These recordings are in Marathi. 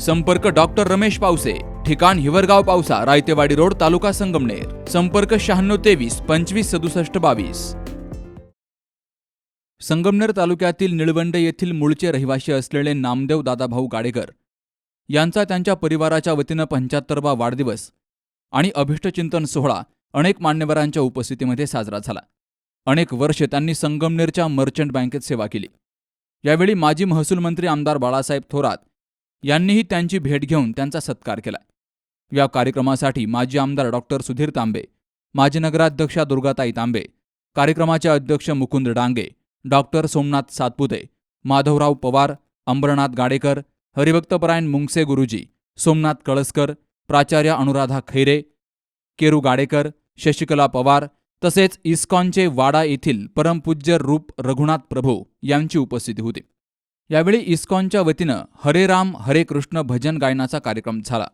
संपर्क डॉक्टर रमेश पावसे ठिकाण हिवरगाव पावसा रायतेवाडी रोड तालुका संगमनेर. संपर्क शहाण्णव तेवीस पंचवीस सदुसष्ट बावीस. संगमनेर तालुक्यातील निळवंडे येथील मूळचे रहिवासी असलेले नामदेव दादाभाऊ गाडेकर यांचा त्यांच्या परिवाराच्या वतीनं पंच्याहत्तरवा वाढदिवस आणि अभिष्टचिंतन सोहळा अनेक मान्यवरांच्या उपस्थितीमध्ये साजरा झाला. अनेक वर्षे त्यांनी संगमनेरच्या मर्चंट बँकेत सेवा केली. यावेळी माजी महसूल मंत्री आमदार बाळासाहेब थोरात यांनीही त्यांची भेट घेऊन त्यांचा सत्कार केला. या कार्यक्रमासाठी माजी आमदार डॉक्टर सुधीर तांबे माजी नगराध्यक्षा दुर्गाताई तांबे कार्यक्रमाचे अध्यक्ष मुकुंद डांगे डॉक्टर सोमनाथ सातपुते माधवराव पवार अंबरनाथ गाडेकर हरिभक्तपरायण मुंगसे गुरुजी सोमनाथ कळसकर प्राचार्य अनुराधा खैरे केरू गाडेकर शशिकला पवार तसेच इस्कॉनचे वाडा येथील परमपूज्य रूप रघुनाथ प्रभू यांची उपस्थिती होती. यावेळी इस्कॉनच्या वतीनं हरे राम हरे कृष्ण भजन गायनाचा कार्यक्रम झाला.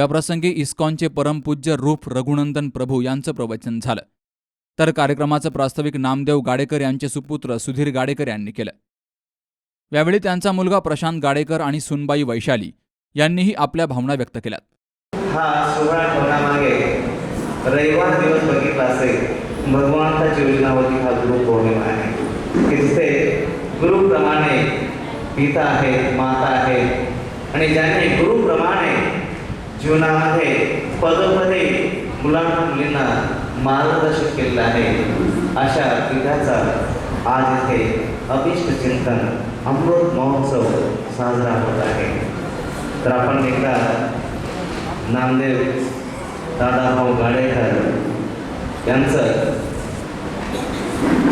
याप्रसंगी इस्कॉनचे परमपूज्य रूप रघुनंदन प्रभू यांचं प्रवचन झालं. तर कार्यक्रमाचं प्रास्ताविक नामदेव गाडेकर यांचे सुपुत्र सुधीर गाडेकर यांनी केलं. यावेळी त्यांचा मुलगा प्रशांत गाडेकर आणि सुनबाई वैशाली यांनीही आपल्या भावना व्यक्त केल्यात. हा सोहळा ठेवण्यामागे रविवार दिवस बघितला असेल भगवंताची योजना हा गुरु पौर्णिमा आहे. की जिथे गुरुप्रमाणे पिता आहे माता आहे आणि ज्यांनी गुरुप्रमाणे जीवनामध्ये पदपदे मुलांना मुलींना मार्गदर्शन केलेलं आहे. अशा पिठाचा आज इथे अभिष्ट चिंतन अमृत महोत्सव साजरा होत आहे. तर आपण एकदा नामदेव दादाभाऊ गाडेकर यांचं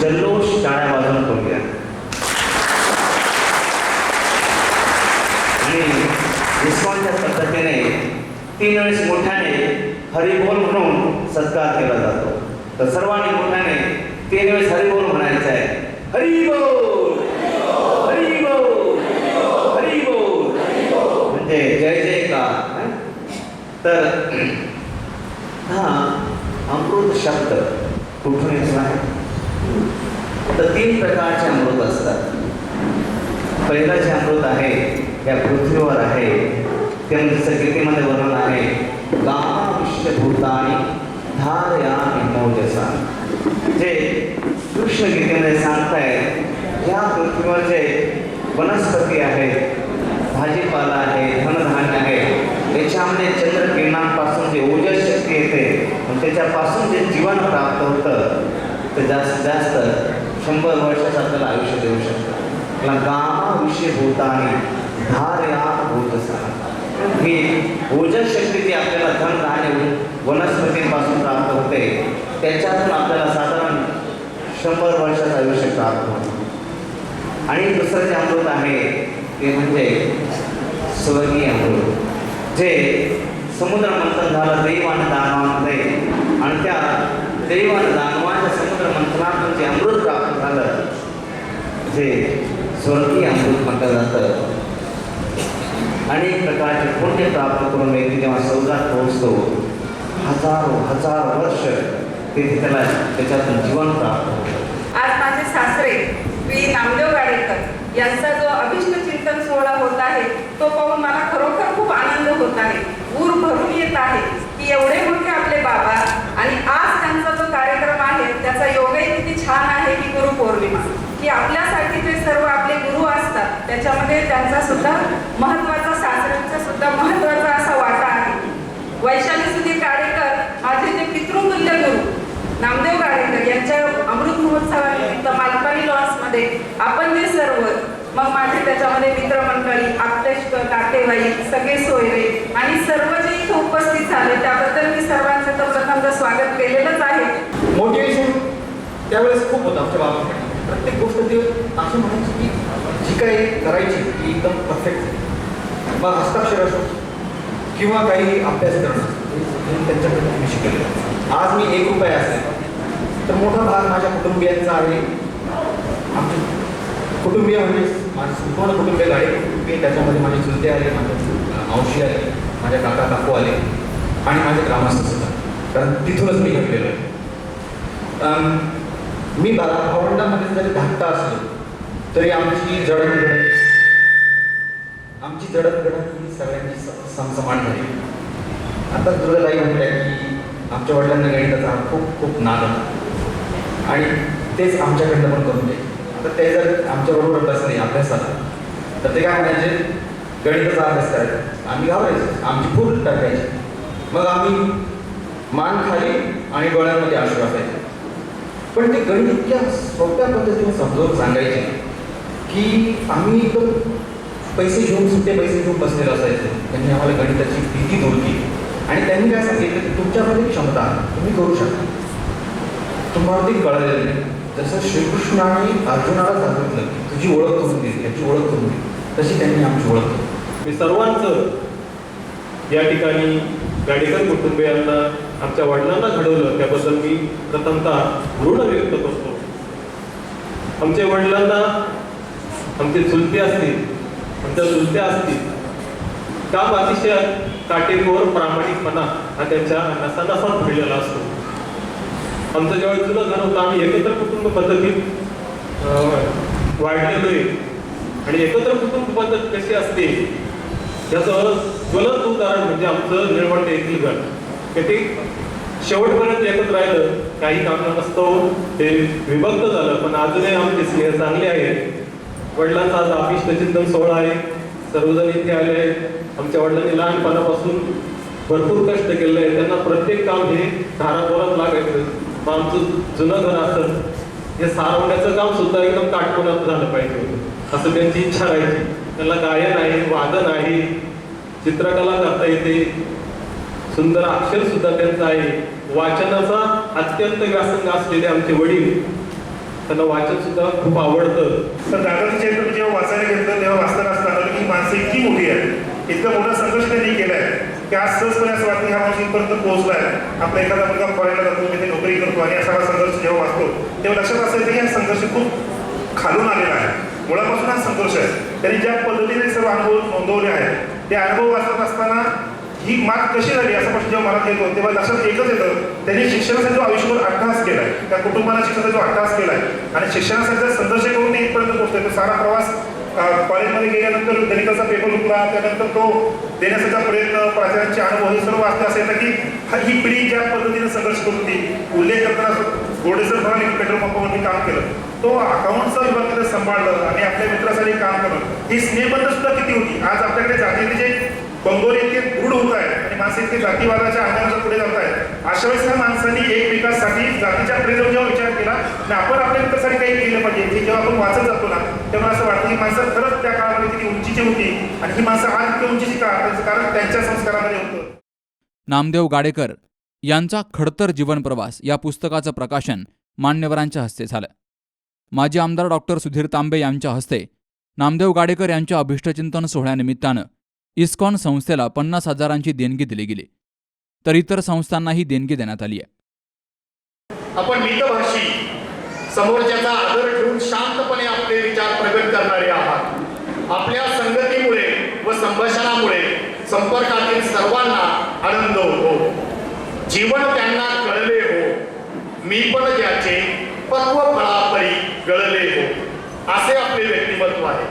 जल्लोष टाळ्या वाजवून करूया आणि इस्कॉनच्या पद्धतीने तीन वेळेस मोठ्याने हरिबोल म्हणून सत्कार केला जातो. तर सर्वांनी मोठ्याने तीन वेळेस हरिबोल म्हणायचं आहे. हरिबोल! हरिबोल! हरिबोल! म्हणजे जय जय का तर हा अमृत शब्द कुठून येतो आहे? तर तीन प्रकारचे अमृत असतात. पहिलं जे अमृत आहे या पृथ्वीवर आहे ते म्हणजे गीतेमध्ये वर्णन आहे गामा धारया मौजसा जे कृष्ण गीतेमध्ये आहे या पृथ्वीवर जे वनस्पती आहेत भाजीपाला आहे धनधान्य आहे याच्यामध्ये चंद्रकिरणांपासून जे ओजस शक्ती येते त्याच्यापासून जे जीवन प्राप्त होतं ते जास्तीत जास्त शंभर वर्षाचं आपल्याला आयुष्य देऊ शकतं. त्याला गामा विषय भूतानी भूतसा ही ओजस शक्ती जी आपल्याला धनधान्य वनस्पतींपासून प्राप्त होते त्याच्यातून आपल्याला साधारण शंभर वर्षाचं आयुष्य प्राप्त होतं. आणि दुसरं जे अमृत आहे ते म्हणजे स्वर्गीय अमृत जे समुद्र मंथन झालं दैव आणि दानवामध्ये आणि त्या दैव आणि दानवाच्या समुद्र मंथनातून जे अमृत प्राप्त झालं जे स्वर्गीय अमृत म्हटलं जातं अनेक प्रकारचे पुण्य प्राप्त करून व्यक्ती जेव्हा सौदात पोहोचतो हजारो हजार वर्ष तिथे त्याला त्याच्यातून जीवन प्राप्त होतं. आज माझे सासरे श्री नामदेव गाडेकर यांचा जो अभिष्ट चिंतन सोहळा होत आहे तो पाहून मला खरोखर खूप आनंद होत आहे. ऊर भरून येत आहे की एवढे मोठे आपले बाबा आणि आज त्यांचा जो कार्यक्रम आहे त्याचा योगही किती छान आहे की गुरु पौर्णिमा की आपल्यासाठी जे सर्व आपले गुरु असतात त्याच्यामध्ये त्यांचा सुद्धा महत्त्व सासऱ्यांचा सुद्धा महत्त्वाचा असा वाटा आहे. वैशाली सुधीर गाडेकर माझे जे पितृमूल्य गुरु नामदेव गाडेकर यांच्या अमृत महोत्सवानिमित्त मालपाणी लॉन्समध्ये आपण जे सर्व मग माझे त्याच्यामध्ये मित्रमंडळी आपतेष्ट नातेवाईक सगळे सोयरे आणि सर्व जे इथे उपस्थित झाले त्याबद्दल मी सर्वांचं तर प्रथमतः स्वागत केलेलंच आहे. मोटिवेशन त्यावेळेस खूप होतं आमच्या बाबांकडे. प्रत्येक गोष्ट ते असं म्हणायची की जी काही करायची ती एकदम परफेक्ट मग हस्ताक्षर असो किंवा काही अभ्यास करणं त्यांच्याकडे मी शिकलेलं आज मी एक रुपया असेल तर मोठा भाग माझ्या कुटुंबियांचा आहे. आमचे कुटुंबीय म्हणजे माझे संपूर्ण कुटुंबीय गाडी कुटुंबीय त्याच्यामध्ये माझे चुलते आले माझे मावशी आले माझ्या काका काकू आले आणि माझे ग्रामस्थ सुद्धा. कारण तिथूनच मी घडलेलो आहे. मी बारा भावंडामध्ये जरी धाकटा असलो तरी आमची जडणघडण आमची जडणघडण ही सगळ्यांची समसमान झाली. आता दुर्गाताई म्हटल्या म्हणजे की आमच्या वडिलांना गणिताचा खूप खूप नाद होता. आणि तेच आमच्याकडनं पण करून द्यायचे आता ते जर आमच्याबरोबर नाही अभ्यासाला तर ते काय म्हणायचे? गणिताचा अभ्यास करायचा. आम्ही घाबरायचो. आमची फूल टाकायची. मग आम्ही मान खाली आणि डोळ्यांमध्ये आश्रू असायचे पण ते गणित इतक्या सोप्या पद्धतीने समजावून सांगायचे की आम्ही एकदम पैसे घेऊन सुट्टे पैसे घेऊन बसलेले असायचे. त्यांनी आम्हाला गणिताची भीती दूर केली आणि त्यांनी काय सांगितलं की तुमच्यामध्ये क्षमता तुम्ही करू शकता. तुम्हाला ते कळलेलं नाही. जसं श्रीकृष्णाने अर्जुनाला सांगितलं की तुझी ओळख करून दिली याची ओळख करून दिली तशी त्यांनी आमची ओळख केली. मी सर्वांचं या ठिकाणी गाडीकर कुटुंबियांना आमच्या वडिलांना घडवलं. त्याबद्दल मी प्रथमतः ऋण व्यक्त करतो. आमच्या वडिलांना आमचे चुलते असतील त्या चुलत्या असतील काम अतिशय काटेकोर प्रामाणिकपणा हा त्यांच्या नसानसात भरलेला असतो. आमचं जेव्हा तुला घर होतं आम्ही एकत्र कुटुंब पद्धतीत वाढलेलो आहे आणि एकत्र कुटुंब पद्धत कशी असते याचं ज्वलंत उदाहरण म्हणजे आमचं निळवंडे येथील घर. ते शेवटपर्यंत एकत्र राहिलं काही कारणास्तव ते विभक्त झालं पण अजूनही आमचे स्नेह चांगले आहेत. वडिलांचा आज अभिष्ट सोहळा आहे. सर्वजण इथे आले आहेत. आमच्या वडिलांनी लहानपणापासून भरपूर कष्ट केले आहे त्यांना प्रत्येक काम हे धारापोरात लागायचं. मग आमचं जुनं घर असत हे सारवण्याचं काम सुद्धा एकदम काटकोनात झालं पाहिजे. असं त्यांची इच्छा राहायची. त्यांना गायन आहे वादन आहे. चित्रकला करता येते. सुंदर अक्षर सुद्धा त्यांचं आहे. वाचनाचा अत्यंत व्यासंग असलेले आमचे वडील त्यांना वाचन सुद्धा खूप आवडतं तर दादाचं चरित्र मी जेव्हा वाचायला घेतलं तेव्हा वाचताना असं आलं की ही माणसं इतकी मोठी आहे इतका मोठा संघर्ष त्यांनी केलाय. की आज सहजपणे असं वाटतं की हा माणूस इथपर्यंत पोहोचलाय. आपला एखादा मुलगा फॉरेनला जातो तिथे नोकरी करतो आणि असा संघर्ष जेव्हा वाचतो तेव्हा लक्षात असं येतं की हा संघर्ष खूप खालून आलेला आहे. मुळापासून हा संघर्ष आहे. त्यांनी ज्या पद्धतीने सर्व अनुभव नोंदवले आहेत ते अनुभव वाचत असताना ही मात कशी झाली असं प्रश्न जेव्हा मला येतो तेव्हा लक्षात एकच येतं त्यांनी शिक्षणासाठी जो आयुष्यभर अट्टहास केलाय त्या कुटुंबाला शिक्षणाचा जो अट्टहास केलाय आणि शिक्षणासाठी संघर्ष करून ते इथपर्यंत पोहोचतोय तो सारा प्रवास कॉलेजमध्ये गेल्यानंतर गणिताचा पेपर उठला त्यानंतर तो देण्याचा प्रयत्न प्राचार्यांचे अनुभव हे सर्व वाचले असं येतं की हा- ही पिढी ज्या पद्धतीने संघर्ष करून होती उल्लेख करताना गोडेसर म्हणाले की पेट्रोल पंपावरती काम केलं. तो अकाउंटचा विभाग तिथे सांभाळलं आणि आपल्या मित्रासाठी काम करणं ही स्नेहबद्ध सुद्धा किती होती? आज आपल्याकडे जातीचे जे बंगोरे इतके दृढ होत आहेत आणि माणसं इतके जातीवादाच्या आंदोलनाच्या पुढे जात आहेत. अशा वेळेस ह्या माणसांनी एकमेकांसाठी जातीच्या पुढे आणि आपण आपल्या मित्रासाठी काही केलं पाहिजे. हे जेव्हा आपण वाचत जातो ना तेव्हा असं वाटतं की माणसं खरंच त्या काळामध्ये किती उंचीची होती आणि ही माणसं आज इतकी उंचीची का? त्याचं कारण त्यांच्या संस्कारामध्ये होतं. नामदेव गाडेकर यांचा खडतर जीवन प्रवास या पुस्तकाचं प्रकाशन मान्यवरांच्या हस्ते झालं. माजी आमदार डॉक्टर सुधीर तांबे यांच्या हस्ते नामदेव गाडेकर यांच्या अभिष्टचिंतन सोहळ्यानिमित्तानं इस्कॉन संस्थेला पन्नास हजारांची देणगी दिली गेली. तर इतर संस्थांनाही देणगी देण्यात आली आहे. आपण मितभाषी समोरच्याचा आदर ठेवून शांतपणे आपले विचार प्रगट करणारे आहात. आपल्या संगतीमुळे व संभाषणामुळे संपर्कातील सर्वांना आनंद होतो. जीवन त्यांना कळले हो. मी पण ज्याचे पक्व फळापरी गळले हो. असे आपले व्यक्तिमत्व आहे.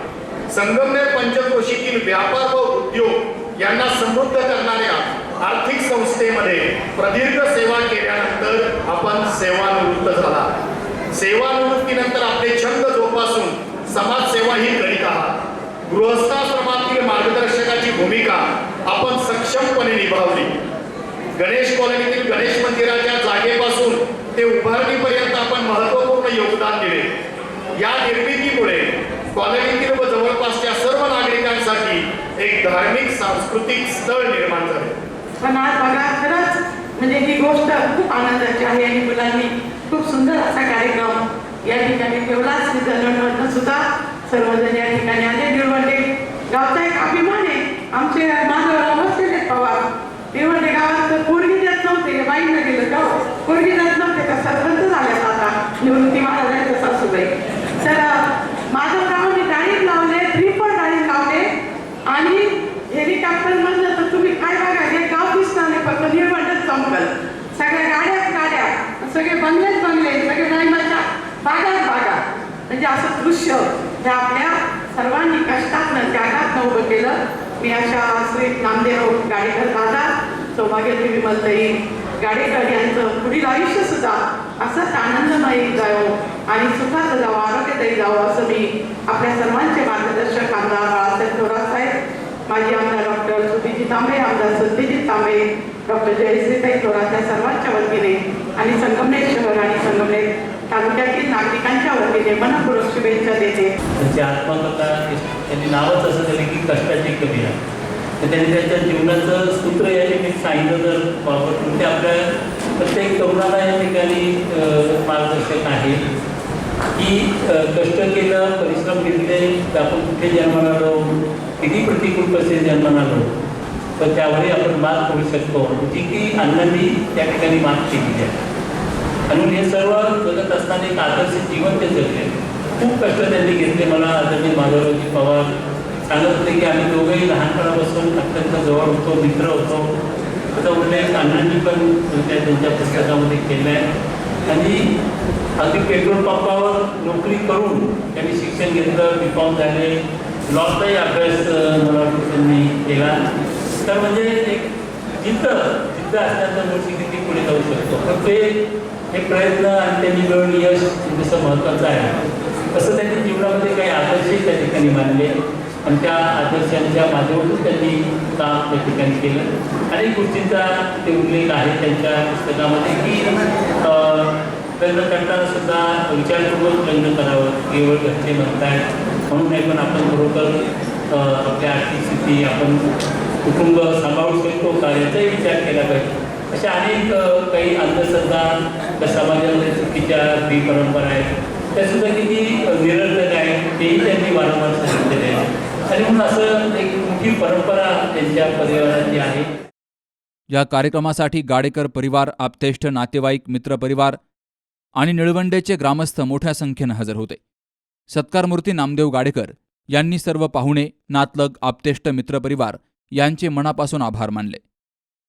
संगमनेर पंचक्रोशीतील व्यापार व उद्योग यांना समृद्ध करणाऱ्या आर्थिक संस्थेमध्ये प्रदीर्घ सेवा केल्यानंतर आपण सेवानिवृत्त झाला. सेवानिवृत्तीनंतर आपले छंद जोपासून समाजसेवाही करीत आहात. गृहस्थाश्रमातील मार्गदर्शकाची भूमिका आपण सक्षमपणे निभावली. गणेश कॉलनीतील गणेश मंदिराच्या जागेपासून ते उभारणीपर्यंत आपण महत्त्वपूर्ण योगदान दिले. या निर्मितीमुळे कॉलनीतील व जवळपासच्या सर्व नागरिकांसाठी एक धार्मिक सांस्कृतिक स्थळ निर्माण झाले. पण आज बघा खरंच म्हणजे ही गोष्ट खूप आनंदाची आहे आणि मुलांनी खूप सुंदर असा कार्यक्रम या ठिकाणी ठेवलाच निधनमधनं सुद्धा सर्वजण या ठिकाणी आले. निळवंडे गावचा एक अभिमान आहे. आमचे माधवराव बसलेले पवार निळवंडे गावात पोरगी जात नव्हते बाईंना गेलं गाव हो? पोरगी जात नव्हते तर सरपंच झाल्यात आता. निवृत्ती महाराजांच्या सासूबाई. तर माधवरावांनी डाळीत लावले ट्रिपल डाळीत लावले. आणि हेलिकॉप्टर म्हणलं तर तुम्ही काय बघा हे गाव दिसणार नाही फक्त निळवंडच चमकल. सगळे बंगलेच बंगले सगळे नाईमाच्या बागात बागा म्हणजे असं दृश्य हे आपल्या सर्वांनी कष्टातनं त्यागातनं उभं केलं. मी अशा श्री नामदेव गाडेकर दादा सौभाग्यदेवी विमलताई गाडेकर यांचं पुढील आयुष्य सुद्धा असंच आनंदमयी जावं आणि सुखाचं जावं आरोग्यदायी जावं असं मी आपल्या सर्वांचे मार्गदर्शक आमदार बाळासाहेब थोरात साहेब माजी आमदार डॉक्टर सुधीजी तांबे आमदार सत्यजित तांबे डॉक्टर जयश्रीताई थोरात या सर्वांच्या वतीने आणि संगमनेर शहर आणि संगमनेर तालुक्यातील नागरिकांच्या वतीने मनपूर्वक शुभेच्छा देते. त्यांची आत्मकथा त्यांनी नावच असं दिलं की कष्टाची कविता तर त्यांनी त्यांच्या जीवनाचं सूत्र या ठिकाणी सांगितलं तर वापरतो ते आपल्या प्रत्येक तरुणाला या ठिकाणी मार्गदर्शक आहे. की कष्ट केलं परिश्रम घेतले तर आपण कुठे जन्माला आलो? किती प्रतिकूल परिस्थिती जन्माला आलो? तर त्यावरही आपण मात करू शकतो. जी की अण्णांनी त्या ठिकाणी मात केली आहे. आणि हे सर्व जगत असताना एक आदर्श जीवन ते जगले. खूप कष्ट त्यांनी घेतले. मला आदरणीय माधवरावजी पवार सांगत होते की आम्ही दोघेही लहानपणापासून अत्यंत जवळ होतो मित्र होतो. त्याचा उल्लेख अण्णांनी पण त्या त्यांच्या पुस्तकामध्ये केला आहे आणि अगदी पेट्रोल पंपावर नोकरी करून त्यांनी शिक्षण घेतलं बी कॉम झाले. लॉचाही अभ्यास मला वाटतं त्यांनी केला. तर म्हणजे एक जिद्द जिद्द असल्यानंतर मूर्ती किती पुढे जाऊ शकतो. पण ते हे प्रयत्न आणि त्यांनी मिळून यश जसं महत्त्वाचं आहे. तसं त्यांनी जीवनामध्ये काही आदर्शही त्या ठिकाणी मानले. आणि त्या आदर्शांच्या माध्यमातून त्यांनी काम त्या ठिकाणी केलं. अनेक गोष्टींचा ते उल्लेख आहे त्यांच्या पुस्तकामध्ये की अं, लग्न करताना सुद्धा विचारपूर्वक लग्न करावं. केवळ घरचे म्हणतायत. म्हणून नाही पण आपण बरोबर आपल्या आर्थिक स्थिती आपण कुटुंब सांभाळू शकतो का याचाही विचार केला पाहिजे. अशा अनेक काही अंधश्रद्धा त्या समाजामध्ये चुकीच्या स्त्री परंपरा आहेत. त्या सुद्धा किती निरर्थक आहेत तेही त्यांनी वारंवार सांगितलेले आहे आणि म्हणून असं एक मोठी परंपरा त्यांच्या परिवाराची आहे. या कार्यक्रमासाठी गाडेकर परिवार आपतेष्ट नातेवाईक मित्रपरिवार आणि निळवंडेचे ग्रामस्थ मोठ्या संख्येनं हजर होते. सत्कारमूर्ती नामदेव गाडेकर यांनी सर्व पाहुणे नातलग आपतेष्ट मित्रपरिवार यांचे मनापासून आभार मानले.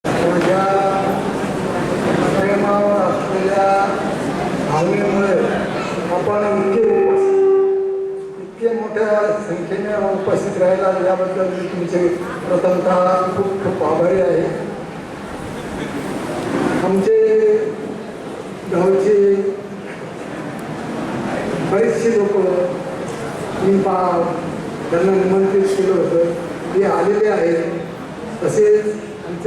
माझ्या प्रेमावर असलेल्या भावनेमुळे आपण इतके इतके मोठ्या संख्येने उपस्थित राहिला याबद्दल मी तुमचे प्रथमतः खूप खूप आभारी आहे. आमचे गावचे बरेचसे लोक मी पा त्यांना निमंत्रित केलं होतं. ते आलेले आहेत. तसेच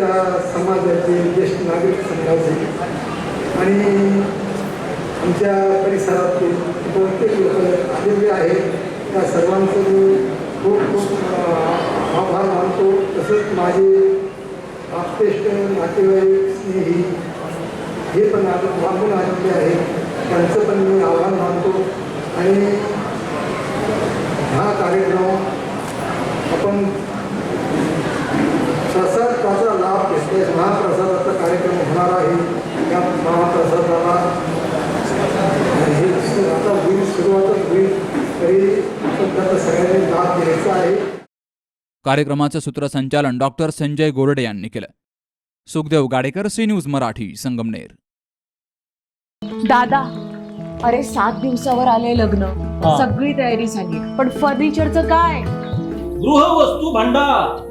आमच्या समाजाचे ज्येष्ठ नागरिक संघाचे आणि आमच्या परिसरातील बहुतेक लोक आलेले आहेत त्या सर्वांचं मी खूप खूप आभार मानतो. तसंच माझे आपतेष्ट नातेवाईक स्नेही हे पण आ- मागून आलेले आहेत. त्यांचं पण मी आभार मानतो. आणि हा कार्यक्रम आपण प्रसाद त्याचा लाभ घेतल्यास महाप्रसादाचा कार्यक्रम होणार आहे. या महाप्रसादाला. हे सु- आता होईल सुरुवातच होईल तरी तर सगळ्यांनी लाभ घ्यायचा आहे. कार्यक्रमाचं सूत्रसंचालन डॉक्टर संजय गोरडे यांनी केलं. Sukhdev Gadekar C news Marathi Sangamner. दादा अरे सात दिवसावर आले लग्न. सगळी तयारी झाली. पण फर्निचरचं काय? गृहवस्तू भांडार.